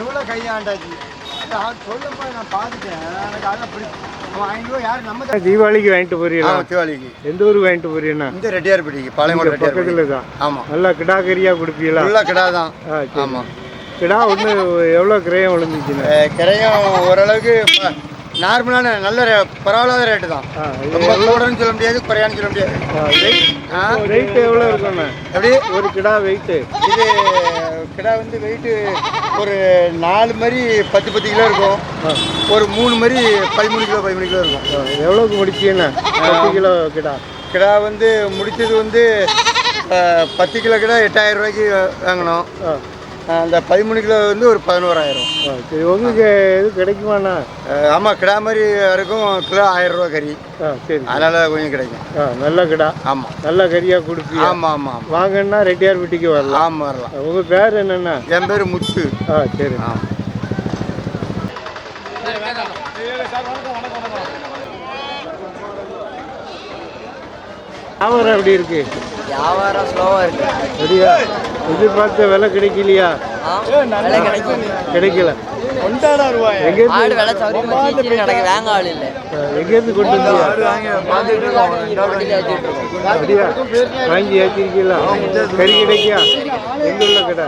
எவ்வளோ கையாண்டாச்சு? சொல்லப்பா நான் பார்த்துட்டேன். எனக்கு அதெல்லாம் பிடிக்கும் தீபாவளிக்கு வாங்கிட்டு போறீங்களா? தீபாவளிக்கு. எந்த ஊருக்கு வாங்கிட்டு போறீங்கன்னா இந்த ரெட்டியார்பட்டிக்கு பாளையங்கோட்டை பக்கத்துல ரெட்டியார்பட்டி தான் ஆமாம் நல்லா கிடா கறியா கொடுப்பீங்களா? ஃபுல்லாக கிடா தான். ஆ சரி. ஆமாம் கிடா ஒன்று எவ்வளோ கிரயம் விழுந்துச்சுண்ணே? கிரையும் ஓரளவுக்கு நார்மலான நல்ல பரவாயில்லாத ரேட்டு தான். ரொம்ப கூடன்னு சொல்ல முடியாது குறையான்னு சொல்ல முடியாது. வெயிட் எவ்வளோ இருக்குண்ணே எப்படி? ஒரு கிடா வெயிட்டு இது கிடா வந்து வெயிட்டு ஒரு நாலு மாதிரி பத்து பத்து கிலோ இருக்கும். ஒரு மூணு மாதிரி பதிமூணு கிலோ பதிமூணு கிலோ இருக்கும். எவ்வளோக்கு முடிச்சீங்கண்ணே? பத்து கிலோ கிடா. கிடா வந்து முடித்தது வந்து பத்து கிலோ கிடா எட்டாயிரம் ரூபாய்க்கு வாங்கினோம். அந்த பதிமூணு கிலோ வந்து ஒரு பதினோராயிரம் ஆ சரி உங்களுக்கு எது கிடைக்குமாண்ணா? ஆமாம் கிடா மாதிரி இருக்கும் கிலோ ஆயிரம் ரூபா கறி. ஆ சரி அதனால் கொஞ்சம் கிடைக்கும். ஆ நல்ல கிடா. ஆமாம் நல்ல கறியாக கொடுப்பீங்க. ஆமாம் ஆமாம் வாங்கன்னா ரெட்டியார்பட்டிக்கு வரலாம். ஆமாம் வரலாம். உங்கள் பேர் என்னண்ணா? என் பேர் முத்து. ஆ சரி. ஆமாம் வியாபாரம் எப்படி இருக்கு? வியாபாரம் ஸ்லோவாக இருக்கு. சரியா? எதிர்பார்த்த விலை கிடைக்கலையா? விலை கிடைக்கும் கிடைக்கல. ஆடு விலை சீக்கிரம் நடக்கு வேங்க ஆள் இல்லை. எங்கேருந்து கொண்டு வாங்கி ஏற்றிருக்கீங்களா கறி கிடைக்கா? எங்க உள்ள கடை?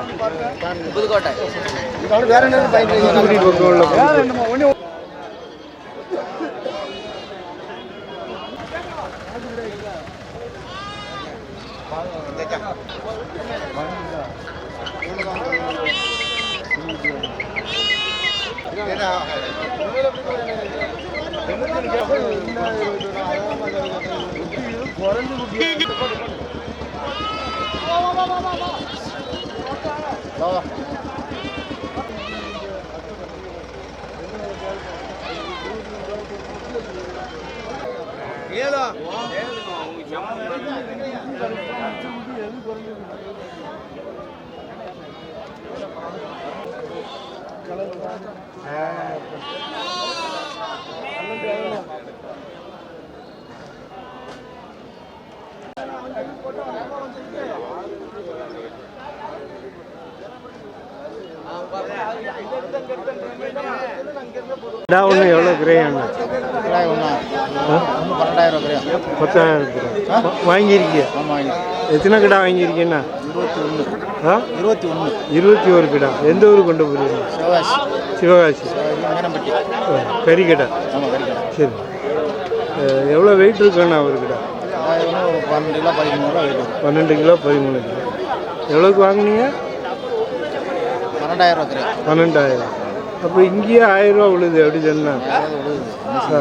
புதுக்கோட்டை. பக்கம் உள்ள கடை. கடா ஒன்று எவ்வளோ கிரேம் பன்னெண்டாயிரம் ரூபாய் பத்தாயிரம். வாங்கியிருக்கிய? எத்தனை கடா வாங்கியிருக்கீண்ணா இருபத்தி ஒன்று ஆ? இருபத்தி ஒன்று இருபத்தி ஒரு கடா. எந்த ஊருக்கு கொண்டு போகிறீங்க சிவகாசி. சிவகாசி. மேனம்பட்டி ஆ, கறி கடை ஆமாம் கிடைக்கும் சரி எவ்வளோ வெயிட் இருக்குண்ணா ஒரு கடை? பன்னெண்டு கிலோ பதிமூணு ரூபா வெயிட் வரும் பன்னெண்டு கிலோ பதிமூணு. கிலோ எவ்வளோக்கு வாங்குனீங்க? பன்னெண்டாயிரம் ரூபா பன்னெண்டாயிரம். அப்போ இங்கேயே ஆயிரம் ரூபா விழுது அப்படி சொன்னா? ஆ.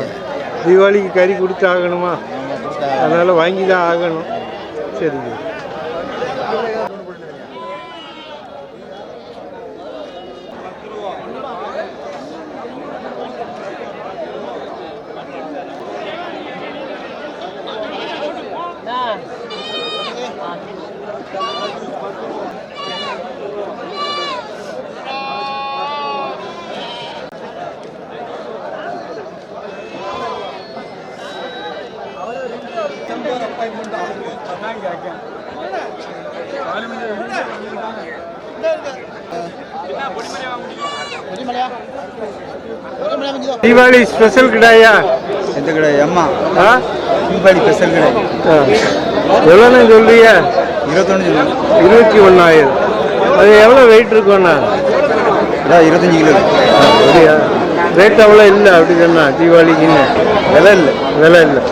தீபாவளிக்கு கறி கொடுத்து ஆகணுமா அதனால் வாங்கி தான் ஆகணும் சரி. தீபாவளி ஸ்பெஷல் கிடையா? எந்த கடை அம்மா. ஆ? தீபாவளி ஸ்பெஷல் கடை ஆ. எவ்வளோண்ணே சொல்றீங்க? இருபத்தொன்று இருபத்தி ஒன்றாயிரம் அது எவ்வளோ வெயிட் இருக்கும்ண்ணா அதான் இருபத்தஞ்சு கிலோ. அப்படியா? ரேட் அவ்வளோ இல்லை அப்படி சொன்னா தீபாவளிக்குன்னு விலை இல்லை. விலை இல்லை.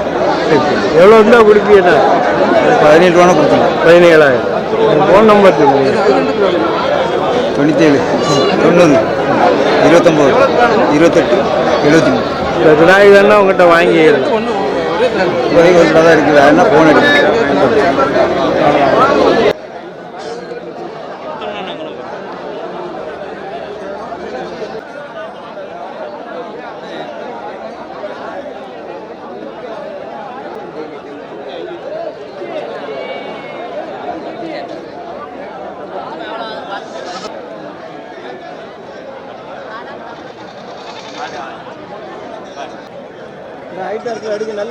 எவ்வளோ இருந்தால் கொடுப்பீங்கண்ணா? பதினேழு ரூபா கொடுத்தோம் பதினேழாயிரம். ஃபோன் நம்பர் தொண்ணூற்றேழு தொண்ணூறு. இருபத்தொம்போது இருபத்தெட்டு எழுபத்தி மூணு இந்த விநாயகர் தானே உங்கள்கிட்ட வாங்கி ஒரே ஒரு தான் இருக்குது வேணா ஃபோன் அடிக்கும்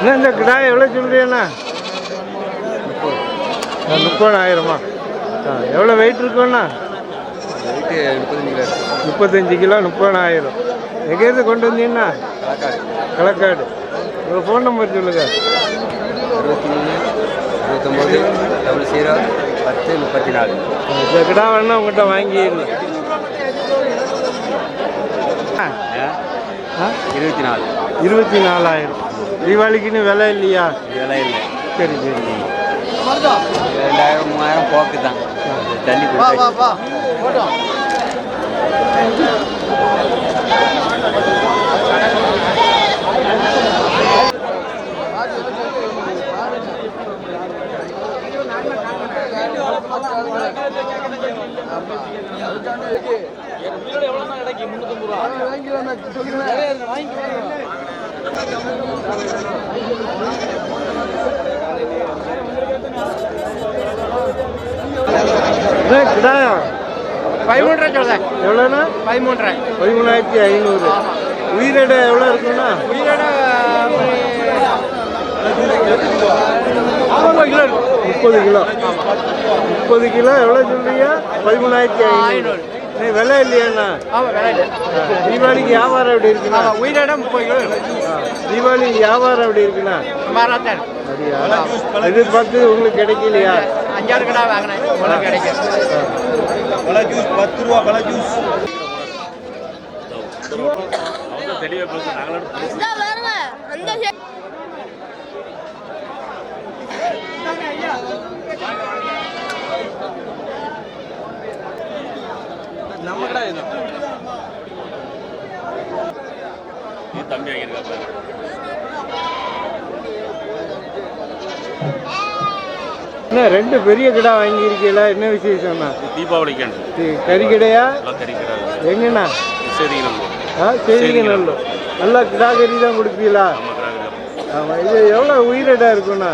என்ன இந்த கிடாய் எவ்வளோ சொல்கிறீண்ணா முப்பதாயிரமா? ஆ எவ்வளோ வெயிட் இருக்குண்ணா முப்பத்தஞ்சு கிலோ முப்பதாயிரம். எங்கேருந்து கொண்டு வந்தீங்கன்னா களக்காடு உங்கள் ஃபோன் நம்பர் சொல்லுங்கள் அறுபத்தி மூணு இருபத்தொம்போது டபுள் ஜீரோ பத்து முப்பத்தி நாலு. இந்த கிடா வேணா உங்கள்கிட்ட வாங்கிடலாம் ஆ இருபத்தி நாலு இருபத்தி நாலாயிரம் தீபாவளிக்குன்னு விலை இல்லையா? இதெல்லாம் இல்லை. சரி சரி. ரெண்டாயிரம் மூவாயிரம் போக்கு தான். தள்ளி. என்ன கிடாயா பதிமூன்றரை சொல்றேன் எவ்வளோண்ணா பதிமூன்றரை பதிமூணாயிரத்தி ஐநூறு உயிரிட எவ்வளோ இருக்குண்ணா உயிரிட முப்பது கிலோ. முப்பது கிலோ. முப்பது கிலோ எவ்வளோ சொல்றீங்க? பதிமூணாயிரத்தி ஐநூறு. விலை இல்லையாண்ணா ஆமாம் விலை இல்லை. தீபாவளிக்கு வியாபாரம் எப்படி இருக்குண்ணா? உயிரோட முப்பது கிலோ தீபாவளிக்கு வியாபாரம் எப்படி இருக்குண்ணா? மாறாத்தான் அப்படியா? எதிர்பார்த்து உங்களுக்கு கிடைக்கலையா? அஞ்சாறு கடை வாங்கினேன். உங்களுக்கு கிடைக்கும் நம்ம கடை இது. என்ன ரெண்டு பெரிய கிடா வாங்கியிருக்கீங்களா? என்ன விசேஷம்ண்ணா? தீபாவளிக்காண்டு இது கறி கடையா? கறிக்கிறாங்க எங்கண்ணா? ஆ சரிங்க நல்ல நல்லா கிடா கறி தான் கொடுப்பீங்களா ஆமாம் இது எவ்வளோ உயிரிடா இருக்குண்ணா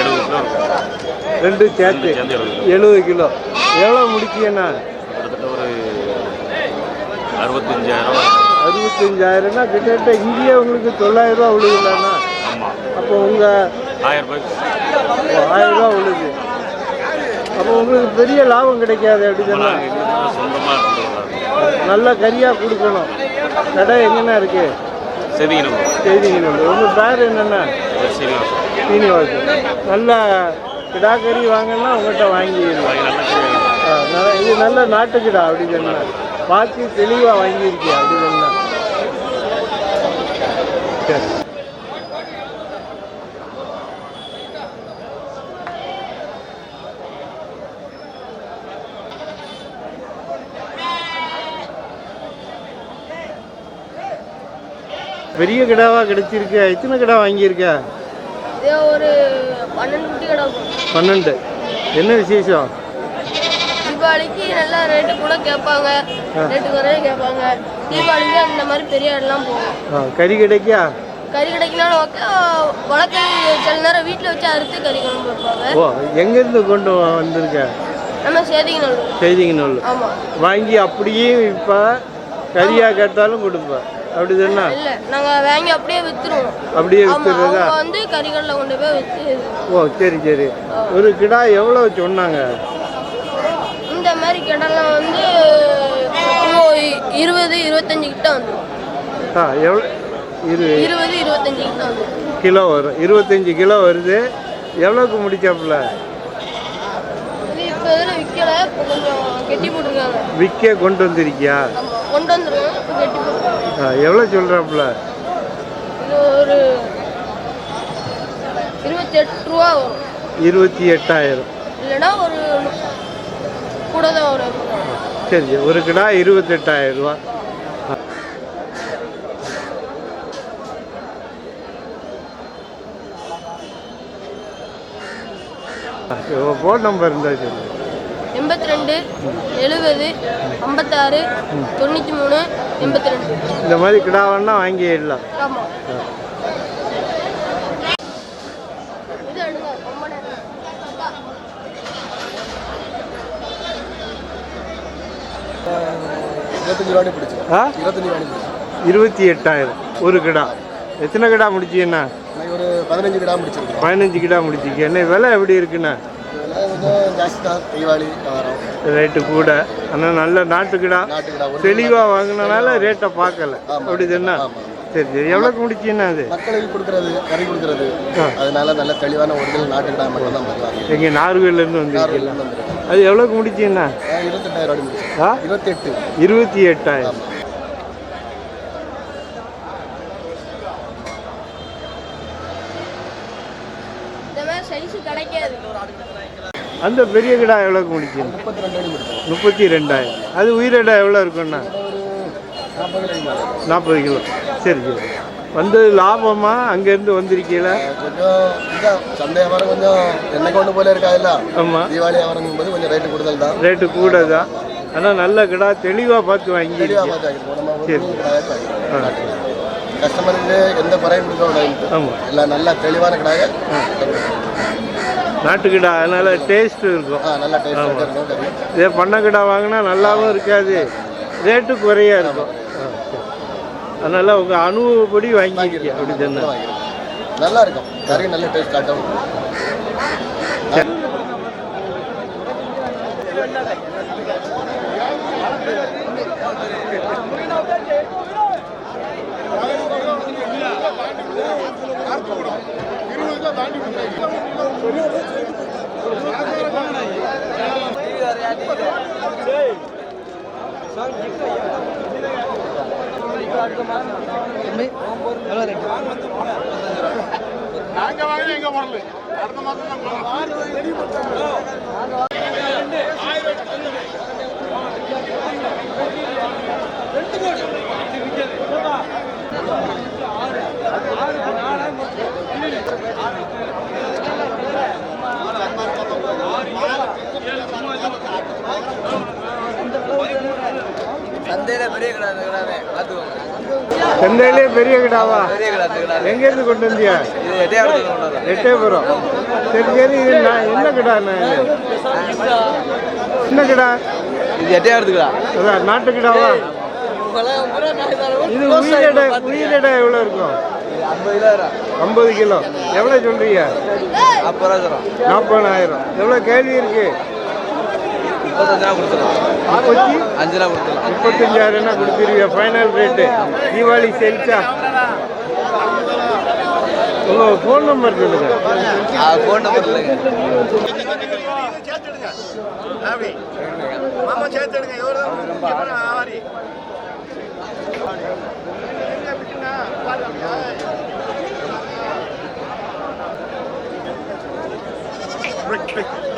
எழுபது கிலோ இருக்கும். ரெண்டு சேர்த்து. எழுபது கிலோ. எவ்வளோ முடிக்கண்ணா கிட்டத்தட்ட ஒரு அறுபத்தஞ்சாயிரம் அறுபத்தஞ்சாயிரம்னா கிட்டத்தட்ட இங்கேயே உங்களுக்கு தொள்ளாயிரம் ரூபா ஆமாம் அப்போ உங்கள் ஆயிரம் ரூபாய்க்கு. ஆயிரம் ரூபா விழுது அப்போ உங்களுக்கு பெரிய லாபம் கிடைக்காது அப்படி சொன்னா நாங்கள் எங்களுக்கு சொந்தமாக இருந்தது நல்ல கறியாக கொடுக்கணும். கடை எங்கண்ணா இருக்கு? சரிங்க நம்ம செய்திங்க உங்கள் பேர் என்னென்னா சீனிவாசன். நல்ல கிடா கறி வாங்கினா உங்கள்கிட்ட வாங்கிடலாம் இது நல்ல நாட்டுக்கிடா அப்படி சொன்னா பார்த்து தெளிவாக வாங்கியிருக்கியா அப்படி சொன்னா சரி பெரிய கிடாவா கிடைச்சிருக்கு எத்தனை கிடா வாங்கியிருக்க? ஒரு பன்னெண்டு. என்ன விசேஷம்? தீபாவளிக்கு நல்லா ரேட்டு கூட கேட்பாங்க. ரேட்டு குறைய கேட்பாங்க. தீபாவளிக்கு அந்த மாதிரி பெரிய இடம்லாம் போகும் ஆ, கறி கிடைக்கா கறி கிடைக்கனாலும் ஓகே வழக்கறி சில நேரம் வீட்டில் வச்சு அறுத்து கறி குழம்பு வைப்பாங்க. ஓ எங்கேருந்து கொண்டு வந்திருக்க? நம்ம சேதிக்கு நல்லூர் செய்திங்க நூல் ஆமாம் வாங்கி அப்படியே இப்போ கறியாக கேட்டாலும் கொடுப்பேன் அப்படி தானே? இல்லை வாங்கி அப்படியே விற்றுருவோம் அப்படியே வித்துறதா? வந்து கறிக்கடையில் கொண்டு போய் விற்று ஓ சரி சரி. ஒரு கிடா எவ்வளோ சொன்னாங்க? இந்த மாதிரி கிடலாம் வந்து இருபது இருபத்தஞ்சு கிட்ட வந்துடும் ஆ எவ்வளோ? இரு. இருபது இருபத்தஞ்சு கிட்ட வந்துடும் கிலோ வரும். இருபத்தஞ்சி கிலோ வருது. எவ்வளோக்கு முடிச்சாப்புல? இது இப்போ இதில் விற்கல இப்போ கொஞ்சம் கெட்டி போட்டிருக்காங்க. விற்க கொண்டு வந்திருக்கியா? கொண்டு வந்துருக்காங்க இப்போ கெட்டி போட்டிருக்காங்க. ஆ எவ்வளோ சொல்கிறாப்புல இது ஒரு இருபத்தெட்டு ரூபா வரும். இருபத்தி எட்டாயிரம். இல்லைன்னா ஒரு கூட வரும் சரி ஒரு கிடா இருபத்தெட்டாயிரம் ரூபா. ஃபோன் நம்பர் இருந்தால் சொல்லு. எண்பத்தி ரெண்டு எழுபது ஐம்பத்தாறு தொண்ணூற்றி மூணு எண்பத்தி ரெண்டு இந்த மாதிரி கிடா வேணா வாங்கிடலாம். ஆமாம் இது எடுங்க ரொம்ப நேரம் இருபத்தஞ்சு ரூபாய் பிடிச்சி ஆ? இருபத்தி எட்டாயிரம். ஒரு கிடா. எத்தனை கிடா முடிச்சீங்கண்ணா ஒரு பதினஞ்சு கிராம் பிடிச்சிருக்கேன் பதினஞ்சு கிடா முடிச்சிக்க என்ன விலை எப்படி இருக்குண்ணா? ரேட்டு கூட. ஆனால் நல்ல நாட்டு கிடா. நாட்டு கிடா ஒரு தெளிவாக வாங்கினனால ரேட்டை பார்க்கல. அப்படி தானே சரி சரி. எவ்வளோக்கு முடிச்சீங்கண்ணா அது? மக்களுக்கு கொடுக்கறது கறி கொடுக்கறது. அதனால நல்ல தெளிவான ஒரிஜினல் நாட்டு கிடா மட்டும் தான் பண்ணுவாங்க எங்கள் நார்வேலேருந்து வந்திருக்கீங்களா? அது எவ்வளோக்கு முடிச்சீங்கண்ணா இருபத்தெட்டாயிரம் முடிச்சு. ஆ? இருபத்தெட்டு. இருபத்தி எட்டாயிரம். மாதிரி சைஸ் கிடைக்காது. அந்த பெரிய கிடா எவ்வளோக்கு முடிச்சோம் முப்பத்தி ரெண்டாயிரம். அது உயிரிடா எவ்வளோ இருக்குண்ணா நாற்பது கிலோ. சரி சரி. வந்து லாபமா அங்கேருந்து வந்திருக்கீங்களா? கொஞ்சம் சந்தை வியாபாரம் கொஞ்சம் என்ன கொண்டு போல இருக்காதுல்ல ஆமாம் தீபாவளி வியாபாரம் போது கொஞ்சம் ரேட்டு கூடுதல் தான் ரேட்டு கூட தான் ஆனால் நல்ல கிடா தெளிவாக பார்த்து வாங்கி சரி. கஸ்டமருக்கு எந்த குறையும் கொடுக்க ஆமாம் எல்லாம் நல்லா தெளிவான கடாக நாட்டுக்கிடா அதனால டேஸ்ட் இருக்கும். ஆ நல்லா டேஸ்ட் இதே பண்ணக்கிடா கிடா வாங்கினா நல்லாவும் இருக்காது. ரேட்டு குறையா இருக்கும். அதனால உங்கள் அனுபவப்படி வாங்கியிருக்கீங்க அப்படி தானே? வாங்கிருக்கோம் நல்லா இருக்கும் கறி நல்ல டேஸ்ட் காட்டும். சந்தையில் பெரிய கடை அந்த பார்த்துக்கோங்க பெரிய கடை அந்த கடை கொண்டு வந்தியா? இது எட்டையாவது கொண்டு வந்தோம். எட்டயபுரம். சரி சரி இது நான் என்ன இது? என்ன கிடா? இது கடை. அதான் நாட்டு கிடாவா? இது உயிரிடை உயிரிடை எவ்வளோ இருக்கும்? ஐம்பது கிலோ எவ்வளோ சொல்றீங்க? நாற்பதாயிரம். எவ்வளோ கேள்வி இருக்கு? முப்பத்தஞ்சு கொடுத்துருவோம் அஞ்சு ரூபா கொடுத்துருவோம் முப்பத்தஞ்சாயிரம்னா கொடுத்துருவீங்க ஃபைனல் ரேட்டு தீபாவளி சேல்ஸா? உங்கள் ஃபோன் நம்பர் சொல்லுங்க. ஃபோன் நம்பர் இல்லைங்க.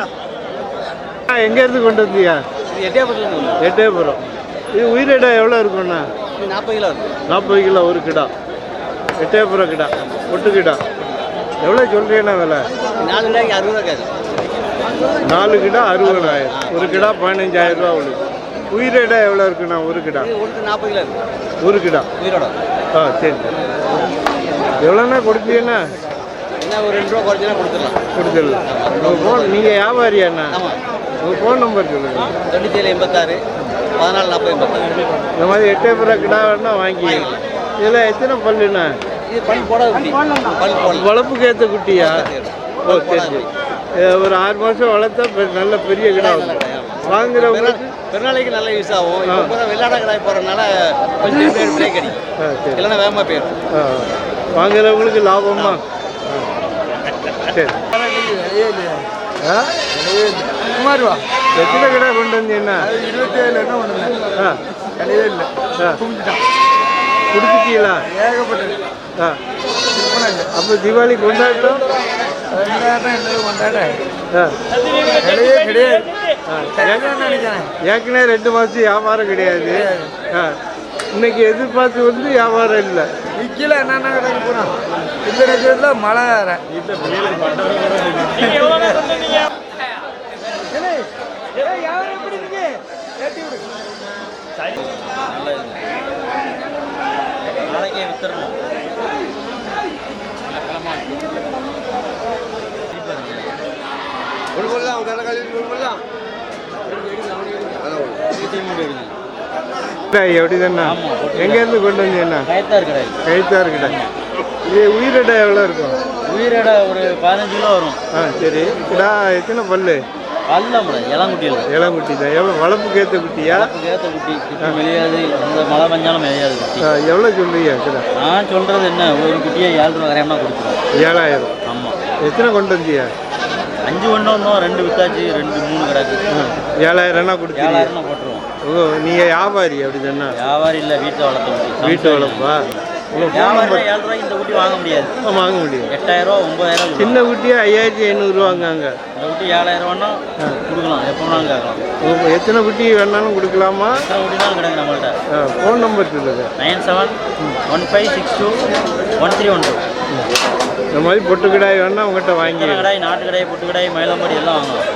ஆ, எங்கேருந்து கொண்டு வந்தியா எட்டையாபுரத்துல எட்டயபுரம். இது உயிரிடை எவ்வளோ இருக்குண்ணா நாற்பது கிலோ நாற்பது கிலோ ஒரு கிடா. எட்டயபுரம் கிடா ஒட்டு கிடா. எவ்வளோ சொல்கிறீண்ணா விலை? நாலு கிலோக்கு அறுபது ரூபா கேட்கு நாலு கிடா அறுபதாயிரம். ஒரு கிடா பதினஞ்சாயிரம் ரூபா விழுது. உயிரிடை எவ்வளோ இருக்குண்ணா ஒரு கிடா? நாற்பது கிலோ ஒரு கிடா. உயிரோட. ஆ சரி. எவ்வளோண்ணா கொடுப்பீங்கண்ணா என்ன ஒரு ரெண்டு ரூபா குறைச்சினா கொடுத்துடலாம். கொடுத்துடலாம். நீங்கள் வியாபாரியாண்ணா ஆமாம் உங்கள் ஃபோன் நம்பர் சொல்லுங்கள் தொண்ணூற்றி ஏழு எண்பத்தாறு பதினாலு நாற்பது எண்பத்தாறு. இந்த மாதிரி எட்டயபுரம் கிடா வேணா வாங்கி. இதில் எத்தனை பல்லுண்ணா இது பல் போட குட்டி. பல் போடல வளர்ப்புக்கு ஏற்ற குட்டியா? ஓ சரி ஒரு ஆறு மாதம் வளர்த்தா நல்ல பெரிய கிடா வரும். வாங்குறவங்களுக்கு பெருநாளைக்கு நல்ல யூஸ் ஆகும். இப்போ வெள்ளாட கடாய் போகிறதுனால கொஞ்சம் பேர் பிரேக் அடிக்கும். ஆ சரி. இல்லைன்னா வேகமாக போயிடும். ஆ வாங்குறவங்களுக்கு லாபமா? ஆ. சரி. ஆ சுமாருவா எத்தனை கிடா கொண்டு வந்தீங்கன்னா இருபத்தி ஏழு என்ன ஒன்று ஆ கிடையவே இல்லை ஆ குடிச்சிட்டீங்களா ஏகப்பட்டது ஆ அப்போ தீபாவளி கொண்டாட்டம் ரெண்டாயிரம் என்னது கொண்டாட ஆ கிடையவே கிடையாது ஆ. ஏற்கனவே ரெண்டு மாதம் வியாபாரம் கிடையாது ஆ இன்னைக்கு எதிர்பார்த்து வந்து வியாபாரம் இல்லை விற்கல என்னென்ன கடைக்கு போனோம் இந்த நேரத்தில் மழை வேற நாளைக்கே அப்படிதானே எங்கேருந்து கொண்டு கிடையாது கைத்தார் இது உயிரிடை எவ்வளோ இருக்கும்? உயிரோட ஒரு பதினஞ்சு கிலோ வரும். ஆ சரி. கிடா எத்தனை பல்லு? முடியாது இளங்குட்டியில். இளங்குட்டி தான். எவ்வளோ வளர்ப்புக்கு ஏற்ற குட்டியா? ஏற்ற குட்டி குட்டி மெலியாது இந்த மழை பெஞ்சாலும் மெலியாது குட்டி. எவ்வளோ சொல்றீங்க நான் சொல்றது என்ன ஒரு குட்டியை ஏழு ரூபா கொடுக்குறோம் ஏழாயிரம். ஆமாம் எத்தனை கொண்டு வந்தீங்க? அஞ்சு ஒன்று ஒன்றும் ரெண்டு வித்தாச்சு ரெண்டு மூணு கிடக்கு. ஏழாயிரம்னா கொடுத்தீங்க ஏழாயிரம் போட்டுருவோம். ஓ நீங்கள் வியாபாரி அப்படி வியாபாரி இல்லை வீட்டை வளர்த்த வீட்டு வளர்ப்பா? உங்கள் ஃபோன் வியாபாரி நம்பர் ஏழு ரூபாய்க்கு இந்த குட்டி வாங்க முடியாது. வாங்க முடியும் எட்டாயிரம் ரூபா ஒன்பதாயிரம். சின்ன குட்டியே ஐயாயிரத்தி ஐநூறுரூவாங்க இந்த குட்டி ஏழாயிரம் ரூபான்னா கொடுக்கலாம். எப்போ வேணாலும் கேட்கலாம். எத்தனை குட்டி வேணாலும் கொடுக்கலாமா? எத்தனை நம்மள்ட்ட. ஃபோன் நம்பர் சொல்லுங்க. Nine seven one five six two one three one two. இந்த மாதிரி பொட்டு கிடாய் வேணா உங்கள்கிட்ட வாங்கி கடாய் நாட்டு கடாய் பொட்டு கடாய் மயிலம்பாடி எல்லாம் வாங்கலாம்.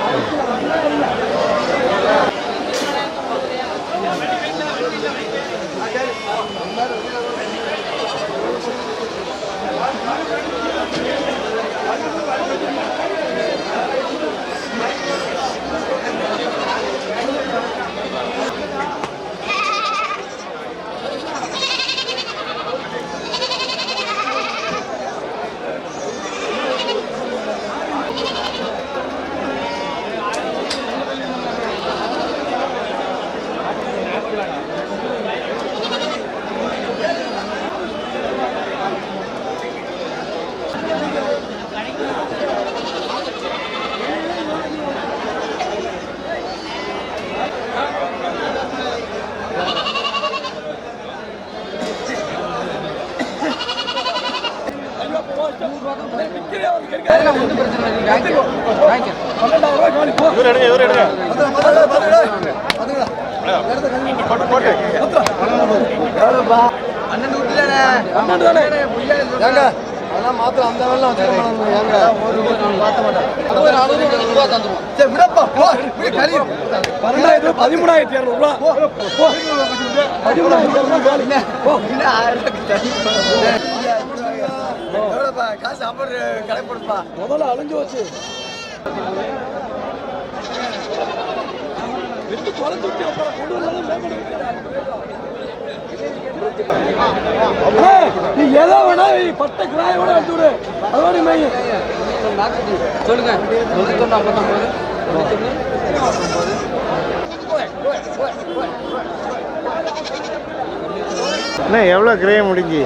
ஏங்க அதெல்லாம் மாத்திரம் அந்த வேலை வச்சுக்கணும் ஏங்க. மாற்ற மாட்டேன் அது நானூறு ரூபா தந்துருவோம் சரி விடப்பா போ பன்னெண்டாயிரத்தி பதிமூணாயிரத்தி இரநூறுவா எவ்வளோப்பா காசு அமர் கடைப்படுப்பா முதல்ல அழிஞ்சு வச்சு நீ எதோ வேணா நீ பட்ட கிராய வேணா எடுத்து விடு அதோட சொல்லுங்க தொண்ணூத்தொன்று ஐம்பத்தொம்பது அண்ணா எவ்வளோ கிரைய முடிஞ்சு.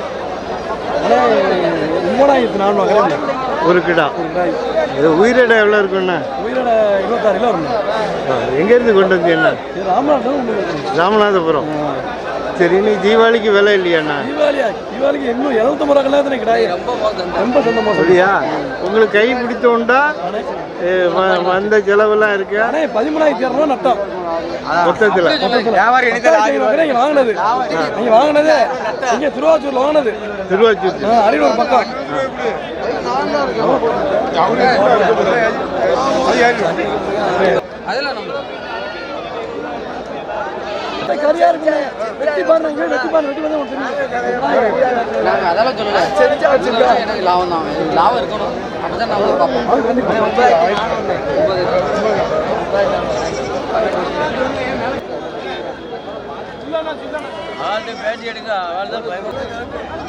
மூணாயிரத்தி நானூறு ஒரு கிடா இது உயிரிடை எவ்வளோ இருக்குண்ணா? உயிரோட இருபத்தாறு கிலோ இருக்கும் எங்கேருந்து கொண்டு வந்தீங்கண்ணா? உங்களுக்கு ராமநாதபுரம் சரி நீ தீபாவளிக்கு விலை இல்லையாண்ணா? தீபாவளியா தீபாவளிக்கு இன்னும் எழுநூத்தம்பது ரூபா கல்யாணம் கிடையாது ரொம்ப சொந்தமா சொல்லி அப்படியா? உங்களுக்கு கை பிடித்தோண்டா வந்த செலவெல்லாம் இருக்கா? பதிமூணாயிரத்தி இரநூறுவா நட்டம். மொத்தத்தில்? வாங்கினது. நீங்க வாங்கினது நீங்க திருவாச்சூர்ல வாங்கினது. திருவாச்சூர். அரியலூர் பக்கம். கரியா இருக்கு வெட்டி பாருங்க வெட்டி பாருங்க வெட்டி வந்து அதெல்லாம் சொல்லலை செஞ்சா எனக்கு லாபம் தான் எனக்கு லாபம் இருக்கணும் அப்பதான் நான் பார்ப்போம் பேட்டி எடுங்க அவள் தான் பயப்பட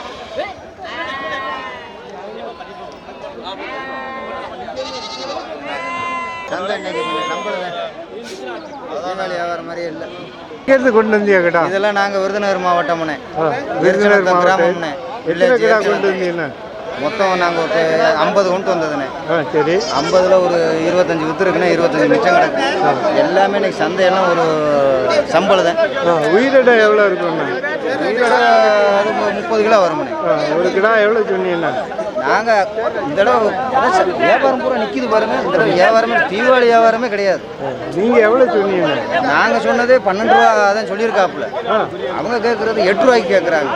சந்தை இன்னைக்கு கொஞ்சம் வியாபாரம் மாதிரியே இல்லை. எங்கேருந்து கொண்டு வந்தியா கிடா? இதெல்லாம் நாங்கள் விருதுநகர் மாவட்டம்னே விருதுநகர் கிராமம்னே எத்தனை கிடா கொண்டு வந்தீங்கண்ணா மொத்தம் நாங்கள் ஒரு ஐம்பது கொண்டு வந்ததுண்ணே சரி. ஐம்பதுல ஒரு இருபத்தஞ்சு வித்து இருக்குன்னா இருபத்தஞ்சு மிச்சம் கிடக்கு. எல்லாமே இன்னைக்கு சந்தையெல்லாம் ஒரு சம்பளம் தான். உயிரிடை எவ்வளோ இருக்குண்ணா உயிரோட முப்பது கிலோ வரும்ண்ணே ஒரு கிடா எவ்வளோ சொன்னீங்கண்ணா? நாங்கள் இந்த தடவை வியாபாரம் பூரா நிற்கிது பாருங்க. இந்த தடவை வியாபாரமே தீபாவளி வியாபாரமே கிடையாது. நீங்கள் எவ்வளோ சொன்னீங்க? நாங்கள் சொன்னதே பன்னெண்டு ரூபா தான் சொல்லியிருக்காப்புல. அவங்க கேட்குறது எட்டு ரூபாய்க்கு கேட்குறாங்க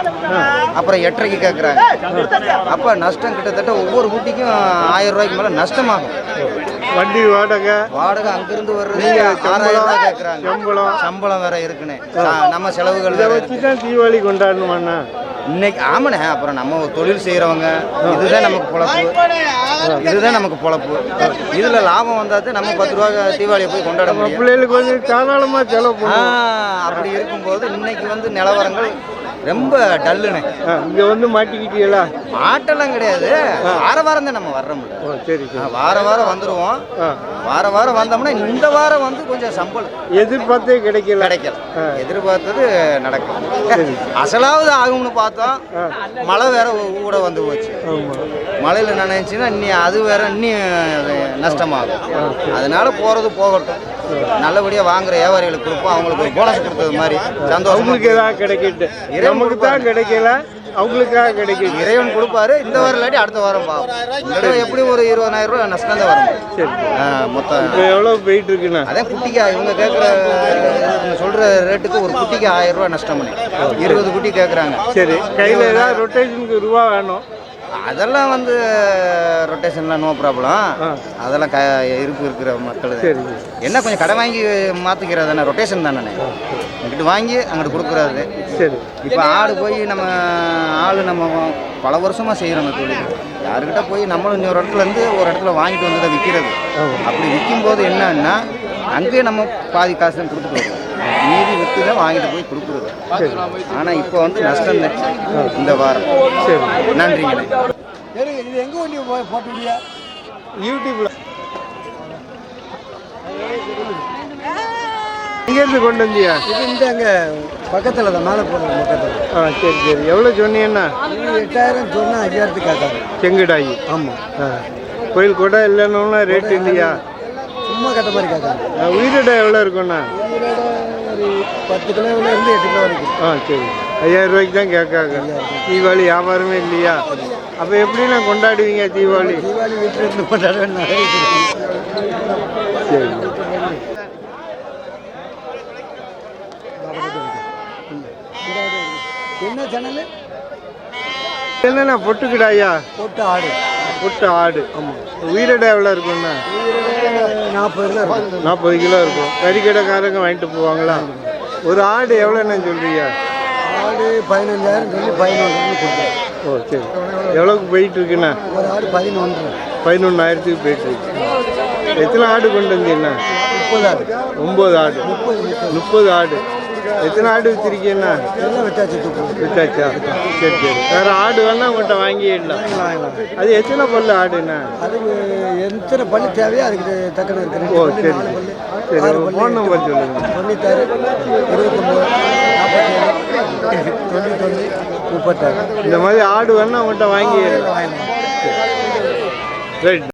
அப்புறம் எட்டரைக்கு கேட்குறாங்க அப்போ நஷ்டம் கிட்டத்தட்ட ஒவ்வொரு குட்டிக்கும் ஆயிரம் ரூபாய்க்கு மேலே நஷ்டமாகும். வண்டி வாடகை? வாடகை அங்கிருந்து வர்றது ஆறாயிரம் ரூபாய் கேட்குறாங்க சம்பளம். சம்பளம் வேற இருக்குண்ணே ச- நம்ம செலவுகள் வச்சு தான் தீபாவளி கொண்டாடணுமாண்ணா? இன்னைக்கு ஆமாண்ணே அப்புறம் நம்ம தொழில் செய்கிறவங்க இதுதான் நமக்கு பொழப்பு. இதுதான் நமக்கு பொழப்பு. இதில் லாபம் வந்தால் தான் நம்ம பத்து ரூபா தீபாவளியை போய் கொண்டாட முடியும். பிள்ளைகளுக்கு கொஞ்சம் தாராளமாக செலவு அப்படி இருக்கும்போது இன்னைக்கு வந்து நிலவரங்கள் ரொம்ப டல்லுண்ணே இங்கே வந்து மாட்டிக்கிட்டீங்களா? மாட்டெல்லாம் கிடையாது. வார வாரம் தான் நம்ம வர்றோம்ல சரி வார வாரம் வந்துடுவோம் வார வாரம் வந்தோம்னா இந்த வாரம் வந்து கொஞ்சம் சம்பளம். எதிர்பார்த்தே கிடைக்கல. கிடைக்கல. எதிர்பார்த்தது நடக்கும். அசலாவது ஆகும்னு பார்த்தோம். மழை வேற கூட வந்து போச்சு. மழையில் நினைச்சுன்னா இன்னி அது வேற இன்னி நஷ்டமாகும். அதனால போறது போகட்டும். நல்லபடியாக வாங்குற வியாபாரிகளுக்கு கொடுப்போம். அவங்களுக்கு ஒரு போனஸ் கொடுத்தது மாதிரி சந்தோஷமா அவங்களுக்கு ஏதாவது கிடைக்கட்டு. நமக்கு தான் கிடைக்கல அவங்களுக்காக கிடைக்குது இறைவன் கொடுப்பாரு. இந்த வாரம் இல்லாட்டி அடுத்த வாரம் தடவை எப்படி ஒரு இருபதாயிரம் ரூபாய் நஷ்டம் தான் வரும். சரி. மொத்தம் இப்போ எவ்வளோ போயிட்டு இருக்குண்ணா அதான் குட்டிக்கு இவங்க கேட்குற சொல்ற ரேட்டுக்கு ஒரு குட்டிக்கு ஆயிரம் ரூபாய் நஷ்டம் பண்ணி. இருபது குட்டி கேட்குறாங்க சரி. கையில் ஏதாவது ரொட்டேஷனுக்கு ரூபா வேணும். அதெல்லாம் வந்து ரொட்டேஷன்லாம் நோ ப்ராப்ளம். அதெல்லாம் க இருப்பு இருக்கிற மக்கள் என்ன கொஞ்சம் கடை வாங்கி மாற்றிக்கிறது தானே? ரொட்டேஷன் தானே இங்கிட்டு வாங்கி அங்கிட்டு கொடுக்குறது. சரி. இப்போ ஆடு போய் நம்ம ஆள் நம்ம பல வருஷமாக செய்கிறோம் தொழில். யாருக்கிட்ட போய் நம்மளும் இன்னொரு இடத்துல இருந்து ஒரு இடத்துல வாங்கிட்டு வந்து தான் விற்கிறது. அப்படி விற்கும்போது என்னன்னா அங்கேயே நம்ம பாதி காசு கொடுத்துட்டு மீதி விற்று தான் வாங்கிட்டு போய் கொடுக்குறது. ஆனால் இப்போ வந்து நஷ்டம் தான் இந்த வாரம். சரி நன்றிங்கண்ணே இது எங்க வண்டி போட்டுவியா யூடியூப்ல இங்கேருந்து கொண்டு வந்தியா? இது இந்த அங்க பக்கத்துல தான் மேலே போடுறது பக்கத்தில். ஆ சரி சரி. எவ்வளோ சொன்னீங்கன்னா? எட்டாயிரம் சொன்னா ஐயாயிரத்துக்கு கேட்டாங்க செங்கடாயி. ஆமாம் ஆ. கோயில் கூட இல்லைன்னா ரேட் இல்லையா? சும்மா கட்ட மாதிரி கேட்டாங்க ஆ, உயிரிடை எவ்வளோ இருக்குண்ணா உயிரோட பத்து கிலோவில் இருந்து எட்டு கிலோ வரைக்கும். ஆ சரி. ஐயாயிரம் ரூபாய்க்கு தான் கேட்காங்க. தீபாவளி வியாபாரமே இல்லையா? அப்போ எப்படிண்ணா கொண்டாடுவீங்க தீபாவளி? தீபாவளி வீட்டில் இருந்து கொண்டாட சரி. என்ன சேனல் என்னண்ணா பொட்டுக்கிடாயா? போட்டு ஆடு. பொட்டு ஆடு. ஆமாம் உயிரிடை எவ்வளோ இருக்குண்ணா நாற்பது கிலோ இருக்கும். நாற்பது கிலோ இருக்கும். கறிக்கடைக்காரங்க வாங்கிட்டு போவாங்களா? ஒரு ஆடு எவ்வளோண்ணா சொல்றீங்க? ஆடு பதினஞ்சாயிரம் சொல்லி பதினொன்று கொடுத்தேன். ஓ சரி. எவ்வளோக்கு போயிட்டு இருக்குண்ணா ஒரு ஆடு பதினொன்று. பதினொன்றாயிரத்துக்கு போயிட்டு இருக்கு எத்தனை ஆடு கொண்டு வந்தீங்கண்ணா? முப்பது ஆடு. ஒம்பது ஆடு. முப்பது முப்பது ஆடு. எத்தனை ஆடு வச்சிருக்கீங்கண்ணா எல்லாம் விட்டாச்சு விட்டாச்சா சரி சரி. வேறு ஆடு வேணா உங்கள்கிட்ட வாங்கிடலாம். அது எத்தனை பல்லு ஆடுண்ணா? அதுக்கு எத்தனை பல்லு தேவையோ அதுக்கு தக்கன இருக்கு ஓ சரி. சரி ஃபோன் நம்பர் பல்லு. சொல்லுங்கள் தொண்ணூத்தாறு இருபத்தொம்போது தொண்ணூத்தொன்று முப்பத்தாறு. இந்த மாதிரி ஆடு வேணா உங்கள்கிட்ட வாங்கிடலாம். ரைட்